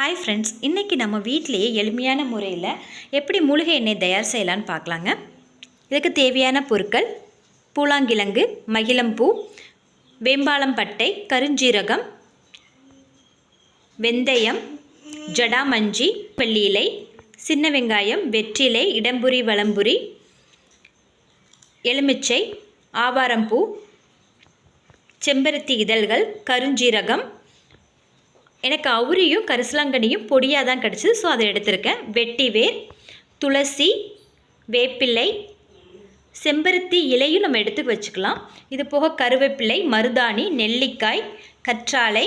Hi friends இன்றைக்கி நம்ம வீட்டிலேயே எளிமையான முறையில் எப்படி மூலிகை எண்ணெய் தயார் செய்யலான்னு பார்க்கலாங்க. இதுக்கு தேவையான பொருட்கள் பூலாங்கிழங்கு மகிழம்பூ வேம்பாளம்பட்டை கருஞ்சீரகம் வெந்தயம் ஜடாமஞ்சி வெள்ளி சின்ன வெங்காயம் வெற்றிலை இடம்புரி வலம்புரி எலுமிச்சை ஆவாரம்பூ செம்பருத்தி இதழ்கள் கருஞ்சீரகம் எனக்கு அவுரியும் கரிசலாங்கண்ணியும் பொடியாக தான் கிடச்சிது. ஸோ அதை எடுத்திருக்கேன். வெட்டி வேர் துளசி வேப்பிலை செம்பருத்தி இலையும் நம்ம எடுத்து வச்சுக்கலாம். இது போக கருவேப்பிலை மருதாணி நெல்லிக்காய் கற்றாழை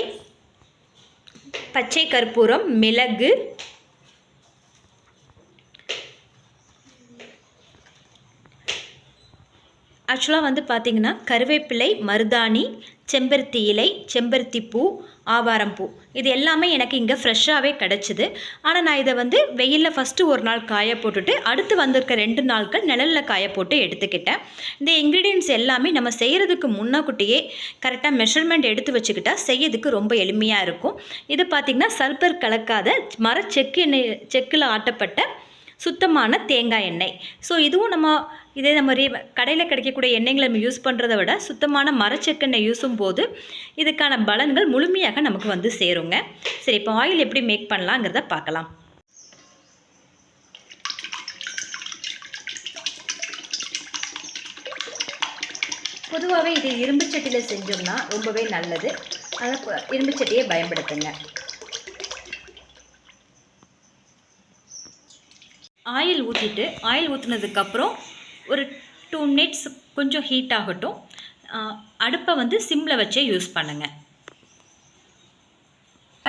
பச்சை கற்பூரம் மிளகு ஆக்சுவலாக வந்து பார்த்திங்கன்னா கருவேப்பிலை மருதாணி செம்பருத்தி இலை செம்பருத்தி பூ ஆவாரம் பூ. இது எல்லாமே எனக்கு இங்கே ஃப்ரெஷ்ஷாகவே கிடச்சிது. ஆனால் நான் இதை வந்து வெயிலில் ஃபஸ்ட்டு ஒரு நாள் காய போட்டுட்டு அடுத்து வந்திருக்க ரெண்டு நாட்கள் நிழலில் காய போட்டு எடுத்துக்கிட்டேன். இந்த இன்க்ரீடியன்ஸ் எல்லாமே நம்ம செய்கிறதுக்கு முன்னக்கூட்டியே கரெக்டாக மெஷர்மெண்ட் எடுத்து வச்சுக்கிட்டால் செய்யறதுக்கு ரொம்ப எளிமையாக இருக்கும். இது பார்த்திங்கன்னா சல்பர் கலக்காத மர செக்கு எண்ணெய் செக்கில் ஆட்டப்பட்ட சுத்தமான தேங்காய் எண்ணெய். ஸோ இதுவும் நம்ம இதே நம்ம ரீ கடையில் கிடைக்கக்கூடிய எண்ணெய்களை நம்ம யூஸ் பண்ணுறதை விட சுத்தமான மரச்செக்கெண்ணெய் யூஸும் போது இதுக்கான பலன்கள் முழுமையாக நமக்கு வந்து சேருங்க. சரி இப்போ ஆயில் எப்படி மேக் பண்ணலாங்கிறத பார்க்கலாம். பொதுவாகவே இது இரும்பு சட்டியில் செஞ்சோம்னா ரொம்பவே நல்லது. அதை இரும்பு சட்டியை பயன்படுத்துங்க. ஆயில் ஊற்றிட்டு ஆயில் ஊற்றுனதுக்கப்புறம் ஒரு டூ மினிட்ஸ் கொஞ்சம் ஹீட் ஆகட்டும். அடுப்பை வந்து சிம்மில் வச்சே யூஸ் பண்ணுங்கள்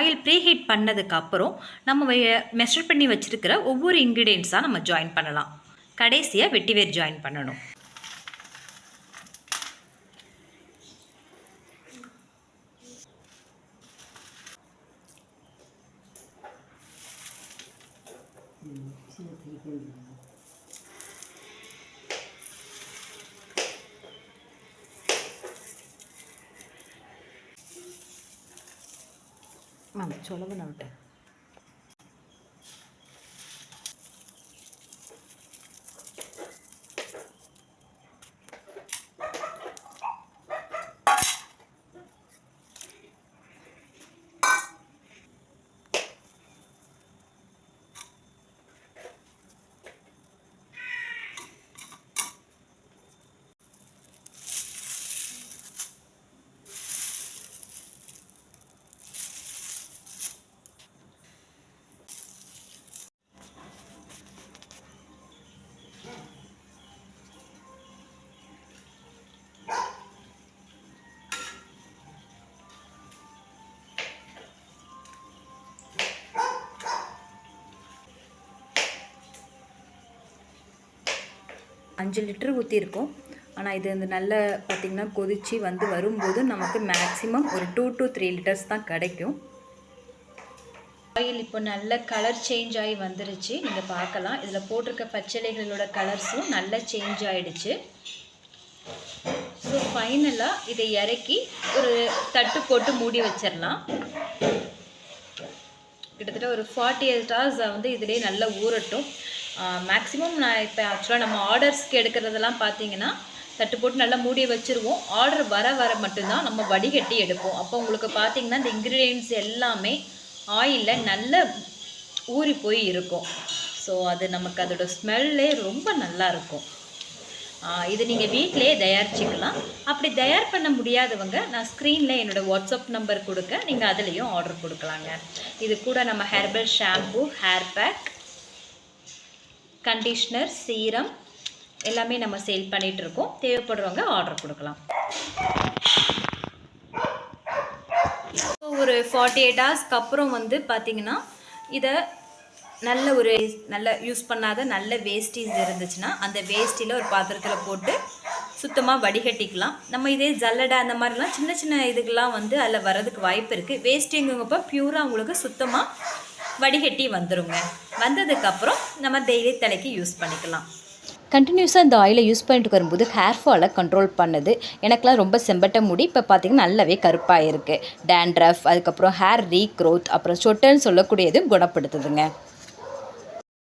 ஆயில் ப்ரீ ஹீட் பண்ணதுக்கப்புறம் நம்ம மெஷர் பண்ணி வச்சுருக்கிற ஒவ்வொரு இன்க்ரீடியன்ஸாக நம்ம ஜாயின் பண்ணலாம். கடைசியாக வெட்டிவேர் ஜாயின் பண்ணணும். ചേർത്തിരിക്കുന്നത് ആ ചുളവിനോട്ടെ அஞ்சு லிட்டர் ஊற்றிருக்கோம் ஆனால் இது வந்து நல்ல பார்த்திங்கன்னா கொதித்து வந்து வரும்போது நமக்கு மேக்ஸிமம் ஒரு டூ டு த்ரீ லிட்டர்ஸ் தான் கிடைக்கும். ஆயில் இப்போ நல்ல கலர் சேஞ்ச் ஆகி வந்துருச்சு. நீங்கள் பார்க்கலாம். இதில் போட்டிருக்க பச்சிலைகளோட கலர்ஸும் நல்ல சேஞ்ச் ஆகிடுச்சு ஸோ ஃபைனலாக இதை இறக்கி ஒரு தட்டு போட்டு மூடி வச்சிடலாம். கிட்டத்தட்ட ஒரு ஃபார்ட்டி எயிட் ஹவர்ஸ் வந்து இதிலே நல்லா ஊறட்டும். மேக்ஸிமம் நான் இப்போ ஆக்சுவலாக நம்ம ஆர்டர்ஸ்க்கு எடுக்கிறதெல்லாம் பார்த்தீங்கன்னா தட்டு போட்டு நல்லா மூடி வச்சுருவோம். ஆர்டர் வர வர மட்டும்தான் நம்ம வடிகட்டி எடுப்போம். அப்போ உங்களுக்கு பார்த்தீங்கன்னா இந்த இன்க்ரீடியன்ஸ் எல்லாமே ஆயிலில் நல்ல ஊறி போய் இருக்கும். ஸோ அது நமக்கு அதோட ஸ்மெல்லே ரொம்ப நல்லா இருக்கும். இது நீங்கள் வீட்டிலே தயாரிச்சிக்கலாம். அப்படி தயார் பண்ண முடியாதவங்க நான் ஸ்க்ரீனில் என்னோடய வாட்ஸ்அப் நம்பர் கொடுக்க நீங்கள் அதுலேயும் ஆர்டர் கொடுக்கலாங்க. இது கூட நம்ம herbal shampoo hair pack conditioner serum எல்லாமே நம்ம சேல் பண்ணிகிட்ருக்கோம் தேவைப்படுறவங்க ஆர்டர் கொடுக்கலாம். ஒரு ஃபார்ட்டி எயிட் ஹவர்ஸ்க்கு அப்புறம் வந்து பார்த்திங்கன்னா இதை நல்ல ஒரு நல்ல யூஸ் பண்ணாத நல்ல வேஸ்டீஸ் இருந்துச்சுன்னா அந்த வேஸ்டியில் ஒரு பாத்திரத்தில் போட்டு சுத்தமாக வடிகட்டிக்கலாம். நம்ம இதே ஜல்லடை அந்த மாதிரிலாம் சின்ன சின்ன இதுக்கெல்லாம் வந்து அதில் வரதுக்கு வாய்ப்பு இருக்குது வேஸ்டிங்குங்கப்போ ப்யூராக உங்களுக்கு சுத்தமாக வடிகட்டி வந்துடுங்க வந்ததுக்கப்புறம் நம்ம டெய்லி தலைக்கு யூஸ் பண்ணிக்கலாம். கண்டினியூஸாக இந்த ஆயிலை யூஸ் பண்ணிட்டு வரும்போது ஹேர் ஃபாலை கண்ட்ரோல் பண்ணுது. எனக்குலாம் ரொம்ப செம்பட்ட முடி. இப்போ பார்த்திங்கன்னா நல்லாவே கருப்பாக இருக்குது டேண்ட்ரஃப் அதுக்கப்புறம் ஹேர் ரீக்ரோத் அப்புறம் சொட்டன்னு சொல்லக்கூடியது குணப்படுத்துதுங்க.